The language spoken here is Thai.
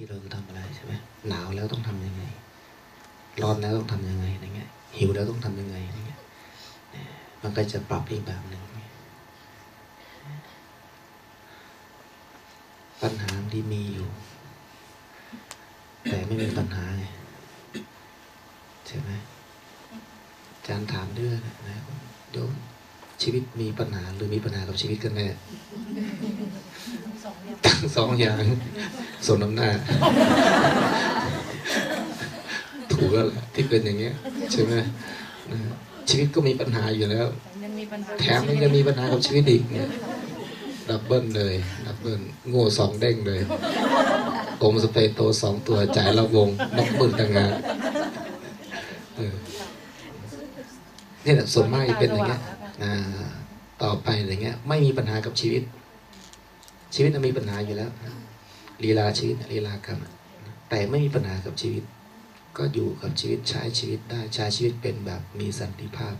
ที่เราจะทำอะไรใช่ไหมหนาวแล้วต้องทำยังไง ร้อนแล้วต้องทำยังไงอะไรเงี้ย หิวแล้วต้องทำยังไงอะไรเงี้ยมันก็จะปรับอีกแบบหนึ่งปัญหาที่มีอยู่ แต่ไม่มีปัญหาไงใช่ไหมอาจารย์ถามเรื่องนะโยมชีวิตมีปัญหาหรือมีปัญหากับชีวิตกันแน่สองอย่าง สองอย่างสมน้ำหน้า ถูกแล้วแหละที่เป็นอย่างเงี้ยใช่ไหมชีวิตก็มีปัญหาอยู่แล้วยังมีปัญหาแถมยังมีปัญหากับชีวิตอีกเนี่ยดับเบิลเลยดับเบิลโง่สองเด้งเลยโอมสเปรย์โตสองตัวจ่ายละวงนกหมื่นต่างงานเนี่ยแหละส่วนมากเป็นอย่างเงี้ยต่อไปอย่างเงี้ย ไม่มีปัญหากับชีวิต ชีวิตมันมีปัญหาอยู่แล้วลีลาชีวิตลีลากรรมแต่ไม่มีปัญหากับชีวิต ก็อยู่กับชีวิตใช้ชีวิตได้ใช้ชีวิตเป็นแบบมีสันติภาพ